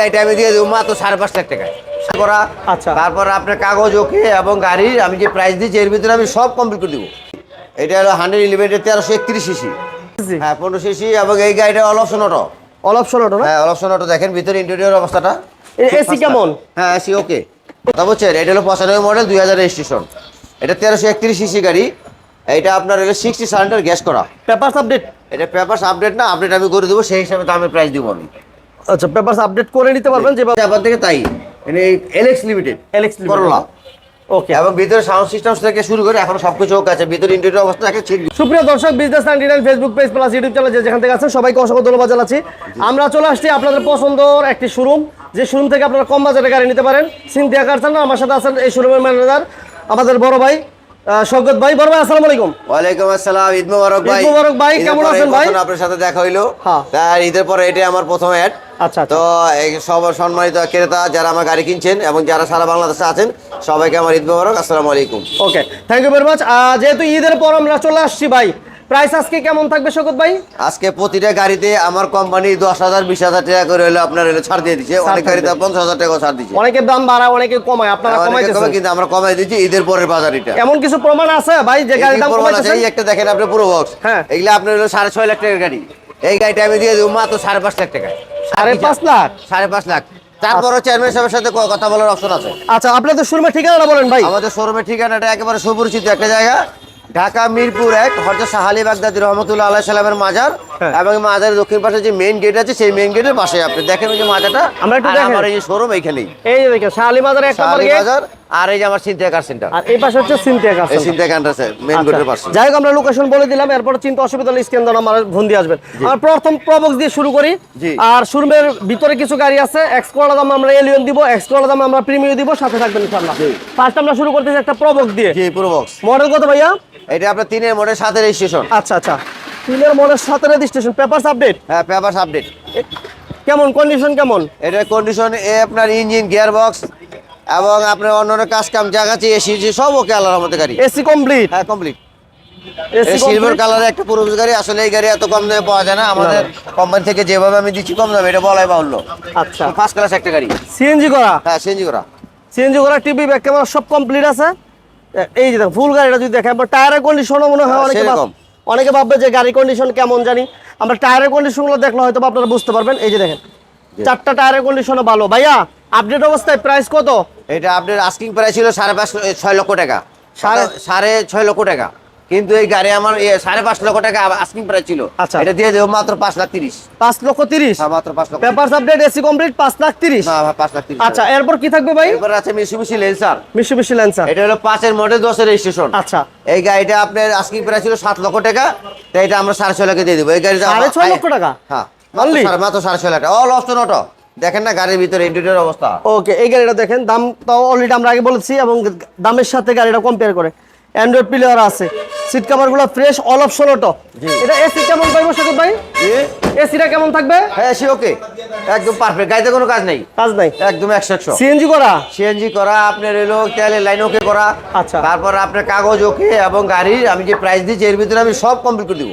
গাড়িটা আমি দিয়ে দেবো মাত্র সাড়ে পাঁচ লাখ টাকায় করা আচ্ছা। তারপর আপনার কাগজ ওকে এবং গাড়ির আমি যে প্রাইস দিচ্ছি এর ভিতরে আমি সব কমপ্লিট করে দেবো। এটা হলো হান্ড্রেড ইলেভেনের তেরোশো একত্রিশ সিসি হ্যাঁ পনেরো সিসি এবং এই গাড়িটা all option auto all option auto হ্যাঁ অল অপশন অটো দেখেন ভিতরে ইন্টেরিয়র অবস্থাটা। এসি কেমন? হ্যাঁ এসি ওকে কথা বলছেন? এটা হলো পঁচানব্বই মডেল দুই হাজার রেজিস্ট্রেশন এটা তেরোশো একত্রিশ সিসি গাড়ি। এটা আপনার হলো সিক্সটি সালেন্ডার গ্যাস করা। পেপারস আপডেট এটা পেপার আপডেট না আপডেট আমি করে দেবো সেই হিসাবে দামের প্রাইস দিব আমি। আচ্ছা পেপারস আপডেট করে নিতে পারবেন যেভাবে জাপান থেকে তাই। মানে এলএক্স লিমিটেড Limited। করলা ওকে এবং ভিতরে সাউন্ড সিস্টেম থেকে শুরু করে এখন সবকিছু ওকে আছে। ভিতরে ইন্টেরিয়র অবস্থা দেখে ঠিক। সুপ্রিয় দর্শক Business Ninety Nine Facebook page plus YouTube channel যে যেখান থেকে আছেন সবাইকে অসংখ্য ধন্যবাদ জানাচ্ছি। আমরা চলে আসছি আপনাদের পছন্দর একটি শোরুম যে শোরুম থেকে আপনারা কম বাজারে গাড়ি নিতে পারেন। সিনথিয়া কার চালান আমার সাথে আছেন এই শোরুমের ম্যানেজার আমাদের বড় ভাই। আহ, ভাই বড় ভাই আসসালামু আলাইকুম। ওয়ালাইকুম আসসালাম ঈদ মোবারক ভাই। ঈদ মোবারক ভাই, কেমন আছেন ভাই? আপনার সাথে দেখা হইল? হ্যাঁ। তার ঈদের পরে এটাই আমার প্রথম অ্যাড আচ্ছা তো আচ্ছা এই সব সম্মানিত ক্রেতা যারা আমার গাড়ি কিনছেন এবং যারা সারা বাংলাদেশে আছেন সবাইকে আমার ঈদ মোবারক আসসালামু আলাইকুম। Okay thank you very much যেহেতু ঈদের পর আমরা চলে আসছি ভাই প্রাইস আজকে কেমন থাকবে সৈকত ভাই? আজকে প্রতিটা গাড়িতে আমার কোম্পানি দশ হাজার বিশ হাজার টাকা করে হলো আপনার হলো ছাড় দিয়ে দিচ্ছে। অনেক গাড়িতে পঞ্চাশ হাজার টাকা ছাড় দিচ্ছে। অনেকের দাম বাড়ায় অনেকে কমায়। আপনারা কমাইতেছেন। কিন্তু আমরা কমাই দিচ্ছি ঈদের পরের বাজার এটা এমন কিছু প্রমাণ আছে ভাই? যে গাড়ির দাম আছে, এই একটা দেখেন আপনি পুরো বক্স হ্যাঁ। এগুলো আপনার হলো সাড়ে ছয় লাখ টাকার গাড়ি। এই গাড়িটা আমি দিয়ে দেবো মাত্র সাড়ে পাঁচ লাখ টাকা। সাড়ে পাঁচ লাখ? সাড়ে পাঁচ লাখ। তারপরও চেয়ারম্যান সাহেবের সাথে কথা বলার অপশন আছে। আচ্ছা আপনাদের শোরুমের ঠিকানাটা বলেন ভাই। আমাদের শোরুমের ঠিকানাটা একেবারে সুপরিচিত একটা জায়গা। ঢাকা মিরপুর এক হরজা সাহালি বাগদাদি রহমতুল্লাহ আল্লাহ সালামের মাজার হ্যাঁ। এবং মাজারের দক্ষিণ পাশে যে মেইন গেট আছে সেই মেইন গেটের পাশে আপনি দেখেন ওই যে মাজারটা আমরা একটু দেখেন। আমার এই শোরুম এইখানেই এই দেখেন সাহালি বাজার এক নম্বর গেট আর এই যে আমার সিনথিয়া কার সেন্টার আর এই পাশে হচ্ছে সিনথিয়া কাছে এই সিনথিয়া কার আছে মেইন গেটের পাশে। যাই হোক আমরা লোকেশন বলে দিলাম এরপর চিন্তা অসুবিধা হলে স্ক্যান আমার ফোন দিয়ে আসবেন। আমরা প্রথম প্রবক্স দিয়ে শুরু করি। আর শোরুমের ভিতরে কিছু গাড়ি আছে এক্স করলা দাম আমরা এলিয়ন দিব এক্স করলা দাম আমরা প্রিমিয়াম দিব সাথে থাকবেন ইনশাআল্লাহ। ফার্স্ট আমরা শুরু করতেছি একটা প্রবক্স দিয়ে। জি পুরো বক্স মডেল কত ভাইয়া? এটা আপনার তিনের মোড়ের সাথে রেজিস্ট্রেশন আচ্ছা আচ্ছা। তিনের মডেল সাথে রেজিস্ট্রেশন পেপারস আপডেট হ্যাঁ পেপারস আপডেট কেমন? কন্ডিশন কেমন? এটার কন্ডিশন এ আপনার ইঞ্জিন গিয়ার বক্স এবং আপনার অন্য কাজ কাম জায়গাছি এসি সব ওকে আল্লাহর মতো গাড়ি। এসি কমপ্লিট হ্যাঁ কমপ্লিট সিলভার কালারের একটা পুরুষ গাড়ি আসলে এই গাড়ি এত কম দামে পাওয়া যায় না। আমাদের কোম্পানি থেকে যেভাবে আমি দিচ্ছি কম দামে এটা বলাই বাহুল্য। আচ্ছা। ফার্স্ট ক্লাস একটা গাড়ি। সিএনজি করা? হ্যাঁ সিএনজি করা। সিএনজি করা টিভি ব্যাক ক্যামেরা সব কমপ্লিট আছে। এই যে ফুল গাড়িটা যদি দেখেন টায়ারের কন্ডিশনও মনে হয় হ্যাঁ, অনেকে অনেকে ভাববে যে গাড়ির কন্ডিশন কেমন জানি। আমরা টায়ারের কন্ডিশনগুলো দেখলে হয়তো আপনারা বুঝতে পারবেন। এই যে দেখেন চারটা টায়ারের কন্ডিশনও ভালো। ভাইয়া আপডেট অবস্থায় প্রাইস কত? এটা আপনার আস্কিং প্রাইস ছিল সাড়ে পাঁচ ছয় লক্ষ টাকা। সাড়ে- সাড়ে ছয় লক্ষ টাকা। কিন্তু এই গাড়ি আমার সাড়ে পাঁচ লক্ষ টাকা আস্কিং প্রাইস ছিল। আচ্ছা। এটা দিয়ে দেবো মাত্র পাঁচ লাখ তিরিশ। পাঁচ লক্ষ তিরিশ? হ্যাঁ মাত্র পাঁচ লক্ষ পেপার আপডেট এসি কমপ্লিট পাঁচ লাখ তিরিশ। না পাঁচ লাখ তিরিশ। আচ্ছা এরপর কি থাকবে ভাই? এরপর আছে Mitsubishi Lancer Mitsubishi Lancer এটা হলো পাঁচের মডেল দশের রেজিস্ট্রেশন আচ্ছা। এই গাড়িটা আপনার আস্কিং প্রাইস ছিল সাত লক্ষ টাকা। তো এটা আমরা সাড়ে ছয় লাখে দিয়ে দেবো। এই গাড়িটা সাড়ে ছয় লক্ষ টাকা? হ্যাঁ মাত্র সাড়ে- ছয় লাখ টাকা। অল অপশন অটো দেখেন না গাড়ির ভিতরে ইন্টেরিয়র অবস্থা। ওকে এই গাড়িটা দেখেন দাম তাও অলরেডি আমরা আগে বলেছি এবং দামের সাথে গাড়িটা কম্পেয়ার করে। অ্যান্ড্রয়েড প্লেয়ার আছে সিট কাভারগুলো ফ্রেশ অল অপশন অটো। এটা এসি কেমন পাইবো সাকিব ভাই? এসিটা কেমন থাকবে? হ্যাঁ সে ওকে একদম পারফেক্ট গাড়িতে কোনো কাজ নেই। কাজ নাই। একদম একশো একশো। সিএনজি করা? সিএনজি করা আপনার এলো তেলের লাইন ওকে করা। আচ্ছা। তারপর আপনার কাগজ ওকে এবং গাড়ির আমি যে প্রাইস দিচ্ছি এর ভিতরে আমি সব কমপ্লিট করে দিব।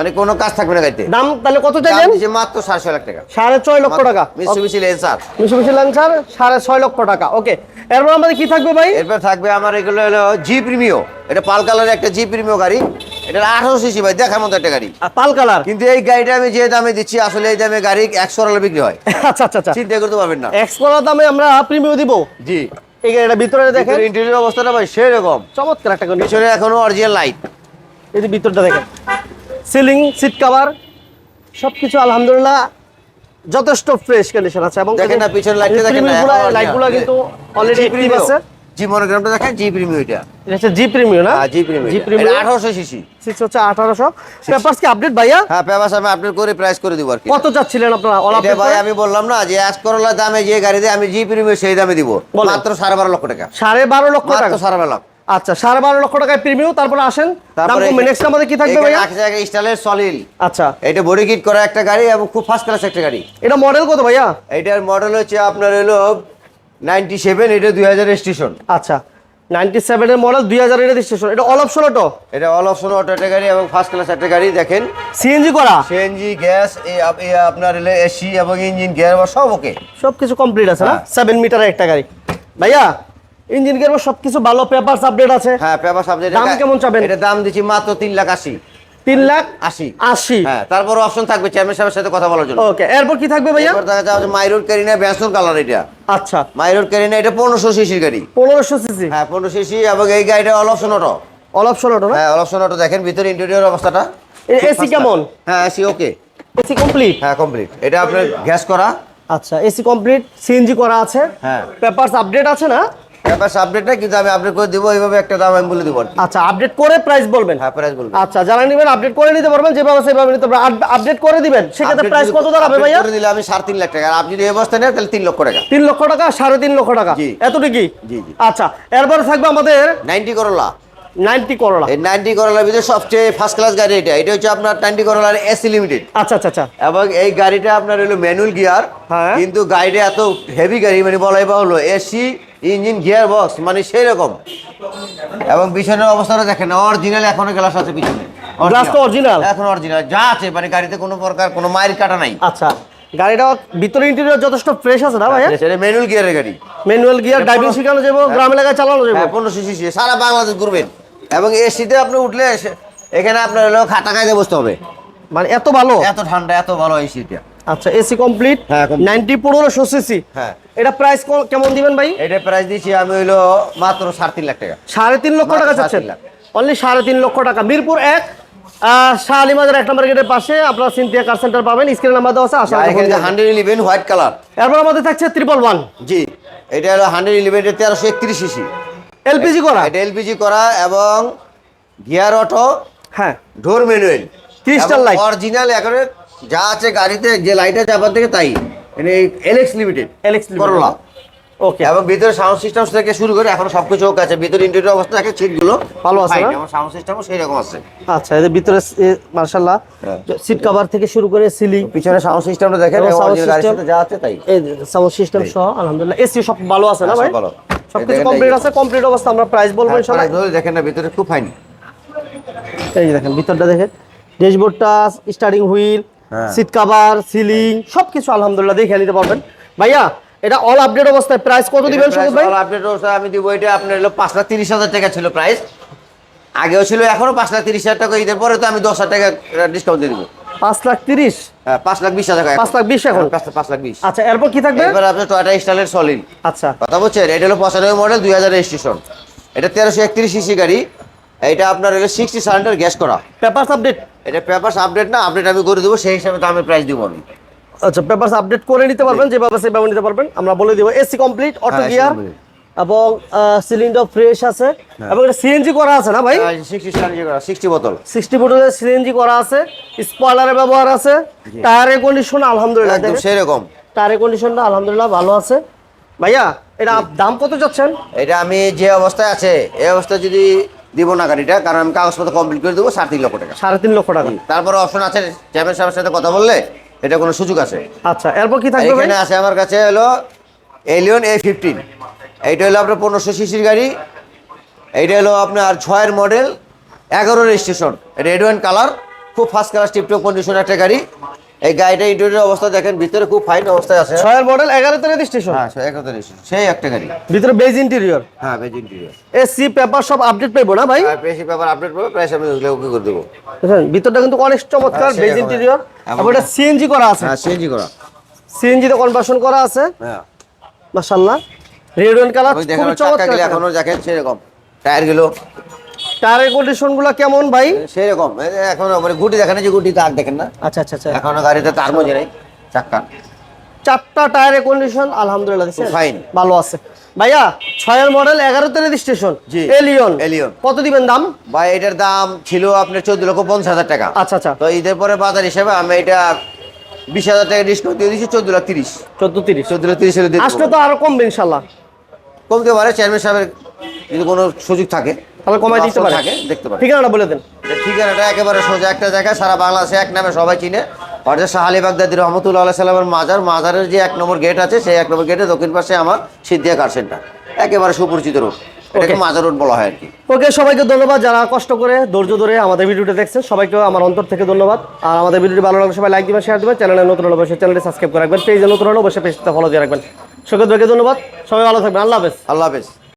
মানে কোনো কাজ থাকবে না গাড়িতে। দাম তাহলে কত চাইলেন দিচ্ছে মাত্র সাড়ে ছয় লাখ টাকা। সাড়ে ছয় লক্ষ টাকা। মিশুমিশি লেন্সার মিশু ল্যান্সার সাড়ে ছয় লক্ষ টাকা। ওকে এরপর আমাদের কি থাকবে ভাই? এরপর থাকবে আমার এগুলো হলো জি প্রিমিও এটা পাল কালারের একটা জি প্রিমিও গাড়ি। এটা আঠারো সিসি ভাই দেখার মতো একটা গাড়ি। Pearl colour? কিন্তু এই গাড়িটা আমি যে দামে দিচ্ছি আসলে এই দামে গাড়ি একশো টাকা বিক্রি হয়। আচ্ছা আচ্ছা আচ্ছা। চিন্তা করতে পারবেন না। করার দামে আমরা প্রিমিয়াম দিব। জি। এই গাড়িটা ভিতরে দেখেন। ইন্টেরিয়র অবস্থাটা ভাই সেরকম। চমৎকার একটা কন্ডিশন পিছনে এখনও অরিজিনাল লাইট এই যে ভিতরটা দেখেন। সিলিং সিট কভার সবকিছু আলহামদুলিল্লাহ যথেষ্ট ফ্রেশ কন্ডিশন আছে। এবং দেখেন না, পিছনের লাইটটা দেখেন না, লাইটগুলো কিন্তু অলরেডি অ্যাক্টিভ আছে। জি মনোগ্রামটা দেখেন জি প্রিমিও এটা। এটা হচ্ছে জি প্রিমিয়াম না? জি প্রিমিও জি প্রিমিয়াম আঠারোশো সিসি সিক্স হচ্ছে আঠারোশো। পেপারস কি আপডেট ভাইয়া? হ্যাঁ পেপাস আমি আপডেট করে প্রাইস করে দিব আর কি। কত যাচ্ছিলেন আপনারা? অল এটা ভাই আমি বললাম না যে এক করলার দামে যে গাড়ি দেয় আমি জি প্রিমিও সেই দামে দিব। মাত্র সাড়ে বারো লক্ষ টাকা। সাড়ে বারো লক্ষ টাকা। সাড়ে বারো লাখ আচ্ছা সাড়ে বারো লক্ষ টাকায় প্রিমিয়াম তারপরে আসেন কমবে। নেক্সট আমাদের কি থাকবে ভাইয়া? স্টাইলের সলিল আচ্ছা। এটা বডি কিট করা একটা গাড়ি এবং খুব ফার্স্ট ক্লাস একটা গাড়ি। এটা মডেল কত ভাইয়া? এটার মডেল হচ্ছে আপনার হলো নাইনটি সেভেন এটা দুই হাজার স্টেশন আচ্ছা নাইনটি সেভেনের মডেল দুই হাজার রেজিস্ট্রেশন এটা অল অপশন অটো এটা অল অপশন অটো একটা গাড়ি এবং ফার্স্ট ক্লাস একটা গাড়ি দেখেন। সিএনজি করা? সিএনজি গ্যাস আপনার এসি এবং ইঞ্জিন গিয়ার সব ওকে সব কিছু কমপ্লিট আছে না? হ্যাঁ। সেভেন মিটারের একটা গাড়ি। ভাইয়া ইঞ্জিন গিয়ার সব কিছু ভালো পেপারস আপডেট আছে। হ্যাঁ পেপার সাবজেক্ট দাম কেমন চাবেন? এটা দাম দিচ্ছি মাত্র তিন লাখ আশি। তিন লাখ আশি। আশি। হ্যাঁ তারপর অপশন থাকবে চেয়ারম্যান সাহেবের সাথে কথা বলার জন্য। ওকে এরপর কি থাকবে ভাইয়া? এরপর দেখা কালার এটা। আচ্ছা। এটা পনেরোশো সিসির গাড়ি। পনেরোশো সিসি হ্যাঁ পনেরো সিসি এবং এই গাড়িটা all option auto all option auto হ্যাঁ অল অপশন অটো দেখেন ভিতরে ইন্টেরিয়র অবস্থাটা। এসি কেমন? হ্যাঁ এসি ওকে এসি কমপ্লিট হ্যাঁ কমপ্লিট এটা আপনার গ্যাস করা। আচ্ছা এসি কমপ্লিট সিএনজি করা আছে। হ্যাঁ। পেপারস আপডেট আছে না? ব্যাপার আপডেট না কিন্তু আমি আপডেট করে দিব এইভাবে একটা দাম আমি বলে দিব। আচ্ছা আপডেট করে প্রাইস বলবেন? হ্যাঁ প্রাইস বলব। আচ্ছা যারা নেবেন আপডেট করে নিতে পারবেন যেভাবে সেভাবে নিতে পারবেন। আপডেট করে দিবেন সেক্ষেত্রে প্রাইস কত দাঁড়াবে ভাইয়া? করে দিলে আমি সাড়ে তিন লাখ টাকা। আর আপনি যদি এই অবস্থায় নেন তাহলে তিন লক্ষ টাকা। তিন লক্ষ টাকা সাড়ে তিন লক্ষ টাকা। এতটুকুই জি, জি। আচ্ছা এরপরে থাকবে আমাদের নাইনটি করলা নাইনটি করোলা এই নাইনটি করলার ভিতরে সবচেয়ে ফার্স্ট ক্লাস গাড়ি এটা। এটা হচ্ছে আপনার নাইনটি করলার এসি লিমিটেড আচ্ছা আচ্ছা আচ্ছা। এবং এই গাড়িটা আপনার হলো ম্যানুয়াল গিয়ার হ্যাঁ। কিন্তু গাড়িটা এত হেভি গাড়ি মানে বলাই বাহুল্য এসি ইঞ্জিন গিয়ার বক্স মানে সেই রকম এবং পিছনের অবস্থাটা দেখেন অরিজিনাল এখনও গ্লাস আছে পিছনে। Glass তো original? এখন অরিজিনাল যা আছে মানে গাড়িতে কোনো প্রকার কোনো মায়ের কাটা নাই। আচ্ছা গাড়িটা ভিতরে ইন্টেরিয়র যথেষ্ট ফ্রেশ আছে না ভাই সেটা ম্যানুয়াল গিয়ারের গাড়ি। ম্যানুয়াল গিয়ার ড্রাইভিং পনেরো- শেখানো যাব গ্রাম এলাকায় চালানো যাব। হ্যাঁ পনেরোশো সিসি সারা বাংলাদেশ ঘুরবেন। এবং এসিতে আপনি উঠলে এখানে আপনার হলো খাতা খাইতে বসতে হবে। মানে এত ভালো? এত ঠান্ডা এত ভালো এসিটা আচ্ছা এসি কমপ্লিট হ্যাঁ, complete। নাইনটি পনেরোশো সিসি হ্যাঁ। এটা প্রাইস কেমন দিবেন ভাই? এটা প্রাইস দিচ্ছি আমি হইল মাত্র সাড়ে তিন লাখ টাকা। সাড়ে তিন লক্ষ টাকা চাচ্ছেন। অনলি সাড়ে তিন লক্ষ টাকা। মিরপুর এক শাহ আলিমাদের এক নম্বর গেটের পাশে। আপনারা সিনথিয়া কার সেন্টার পাবেন। স্ক্রিন নাম্বার দেওয়া আছে আর এখানে হান্ড্রেড ইলেভেন হোয়াইট কালার এরপর আমাদের থাকছে ত্রিপল ওয়ান জি এটা হলো হান্ড্রেড ইলেভেনের তেরোশো একত্রিশ সিসি এলপিজি করা? এটা এলপিজি করা এবং গিয়ার অটো হ্যাঁ। Door manual Crystal light original এখন যা আছে গাড়িতে যে লাইট আছে আবার থেকে তাই। মানে এলএক্স লিমিটেড এলএক্স করলা ওকে এবং ভিতরে সাউন্ড সিস্টেম থেকে শুরু করে এখন সবকিছু ওকে আছে। ভিতরে ইন্টেরিয়র অবস্থা দেখে সিটগুলো ভালো আছে এবং সাউন্ড সিস্টেমও সেই রকম আছে। আচ্ছা এদের ভিতরে মার্শাল্লাহ। হ্যাঁ। সিট কভার থেকে শুরু করে সিলিং পিছনে সাউন্ড সিস্টেমটা দেখেন গাড়ির সাথে যা আছে তাই। এই সাউন্ড সিস্টেম সহ আলহামদুলিল্লাহ। এসি সব ভালো আছে না হ্যাঁ, ভাই? সব ভালো। সব কিছু কমপ্লিট আছে কমপ্লিট অবস্থা আমরা প্রাইস বলব হ্যাঁ, ইনশাআল্লাহ দেখেন না ভিতরে খুব ফাইন এই দেখেন ভিতরটা দেখেন। ড্যাশবোর্ডটা starting wheel. Seat cover ceiling সবকিছু আলহামদুলিল্লাহ দেখে নিতে পারবেন। ভাইয়া এটা অল আপডেট অবস্থায় প্রাইস কত দিবেন সুযোগ ভাই? আপডেট আমি দিব এটা আপনার হলো পাঁচ লাখ তিরিশ হাজার টাকা ছিল প্রাইস আগেও ছিল এখনও পাঁচ লাখ তিরিশ হাজার টাকা ঈদের পরে তো আমি দশ হাজার টাকা ডিসকাউন্ট দিয়ে দিব। পাঁচ লাখ তিরিশ? হ্যাঁ, পাঁচ লাখ বিশ হাজার টাকা পাঁচ লাখ বিশ এখন? পাঁচ- পাঁচ লাখ বিশ। আচ্ছা এরপর কি থাকবে? এবার আপনার টয়টা স্টাইলের সলিড আচ্ছা। কথা বলছেন এটা হলো পঁচানব্বই মডেল দুই হাজার রেজিস্ট্রেশন এটা তেরোশো একত্রিশ সিসি গাড়ি। এটা আপনার হলো সিক্সটি সালেন্ডার গ্যাস করা। পেপারস আপডেট এটা পেপার আপডেট না আপডেট আমি করে দেবো সেই হিসাবে দামের প্রাইস দিব আমি। আচ্ছা পেপারস আপডেট করে নিতে পারবেন যেভাবে সেভাবে নিতে পারবেন। আমরা বলে দিব এসি কমপ্লিট অটো গিয়ার এবং সিলিন্ডার ফ্রেশ আছে হ্যাঁ। এবং এটা সিএনজি করা আছে না ভাই? সিক্সটি বোতল সিক্সটি ফুটের সিএনজি করা আছে স্পয়লারের ব্যবহার আছে টায়ারের কন্ডিশন আলহামদুলিল্লাহ একদম দেখেন। সেই রকম টায়ারের কন্ডিশনটা আলহামদুলিল্লাহ ভালো আছে। ভাইয়া এটা দাম কত যাচ্ছেন? এটা আমি যে অবস্থায় আছে এই অবস্থায় যদি দিব না গাড়িটা কারণ আমি কাগজপত্র কমপ্লিট করে দেবো সাড়ে তিন লক্ষ টাকা। সাড়ে তিন লক্ষ টাকা। তারপরে অপশন আছে চ্যাম্পিয়ন সাহেবের সাথে কথা বললে এটা কোনো সুযোগ আছে। আচ্ছা এরপর কি থাকবে এখানে আছে আমার কাছে হলো এলিয়ন এ ফিফটিন এইটা হলো আপনার পনেরোশো সিসির গাড়ি। এইটা হলো আপনার ছয়ের মডেল এগারো রেজিস্ট্রেশন রেড ওয়ান কালার খুব ফার্স্ট কালার টিপটপ কন্ডিশন একটা গাড়ি। এই গাড়িটা ইন্টেরিয়র অবস্থা দেখেন ভিতরে খুব ফাইন অবস্থায় আছে। ছয়ের মডেল এগারোতে রেজিস্ট্রেশন হ্যাঁ এগারো রেজিস্ট্রেশন সেই একটা গাড়ি। ভিতরে বেজ ইন্টেরিয়র হ্যাঁ বেজ ইন্টেরিয়র এসি পেপার সব আপডেট পাইবো না ভাই? বেশি ব্যাপার আপডেট করবে প্রাইস আমি ওকে করে দেবো। ভিতরটা কিন্তু অনেক চমৎকার হ্যাঁ, বেজ ইন্টেরিয়র এবং- এবং এটা সিএনজি করা আছে। হ্যাঁ সিএনজি করা। সিএনজি তে কনভার্সন করা আছে। হ্যাঁ। মাশাআল্লাহ। রেড কালার খুব চমৎকার এখনও দেখেন সেরকম। টায়ারগুলো টায়ারের কন্ডিশনগুলো কেমন ভাই? সেরকম। যে মানে গুটি দেখেন যে গুটি তার দেখেন না? আচ্ছা আচ্ছা আচ্ছা। এখনও গাড়িতে তার মজে নেই। চাক্কা চারটা টায়ারের কন্ডিশন আলহামদুলিল্লাহ fine। ভালো আছে। ভাইয়া ছয়ের মডেল এগারোতে রেজিস্ট্রেশন জি। Allion Allion. কত দিবেন দাম? বা এটার দাম ছিল আপনার চোদ্দ লক্ষ পঞ্চাশ হাজার টাকা। আচ্ছা আচ্ছা। তো ঈদের পরে বাজার হিসেবে আমি এটা বিশ হাজার টাকা ডিসকাউন্ট দিয়ে দিচ্ছি চোদ্দ লাখ তিরিশ। চোদ্দ তিরিশ। চোদ্দ লাখ তিরিশ আসলে তো আরও কমবে ইনশাল্লাহ কমতে পারে চেয়ারম্যান সাহেবের যদি কোনো সুযোগ থাকে। তাহলে কমাই দিতে পারে। দেখতে পারে ঠিকানাটা বলে দেন। ঠিকানাটা একেবারে সোজা একটা জায়গায় সারা বাংলাদেশে এক নামে সবাই চিনে। অর্থাৎ শাহ বাগদাদি রহমতুল্লাহ আল্লাহ সাল্লামের মাজার মাজারের যে এক নম্বর গেট আছে সেই এক নম্বর গেটে দক্ষিণ পাশে আমার সিদ্ধিয়া কার সেন্টার একেবারে সুপরিচিত এটাকে মাজার রোড বলা হয় আর কি। ওকে সবাইকে ধন্যবাদ। যারা কষ্ট করে ধৈর্য ধরে আমাদের ভিডিওটা দেখছেন সবাইকে আমার অন্তর থেকে ধন্যবাদ। আর আমাদের ভিডিওটি ভালো লাগলে সবাই লাইক দিবেন শেয়ার দিবেন। চ্যানেলে নতুন হলে অবশ্যই চ্যানেলটি সাবস্ক্রাইব করে রাখবেন। পেজে নতুন হলে অবশ্যই পেজটা ফলো দিয়ে রাখবেন। সকলকে ধন্যবাদ। সবাই ভালো থাকবেন। আল্লাহ হাফেজ। আল্লাহ হাফেজ।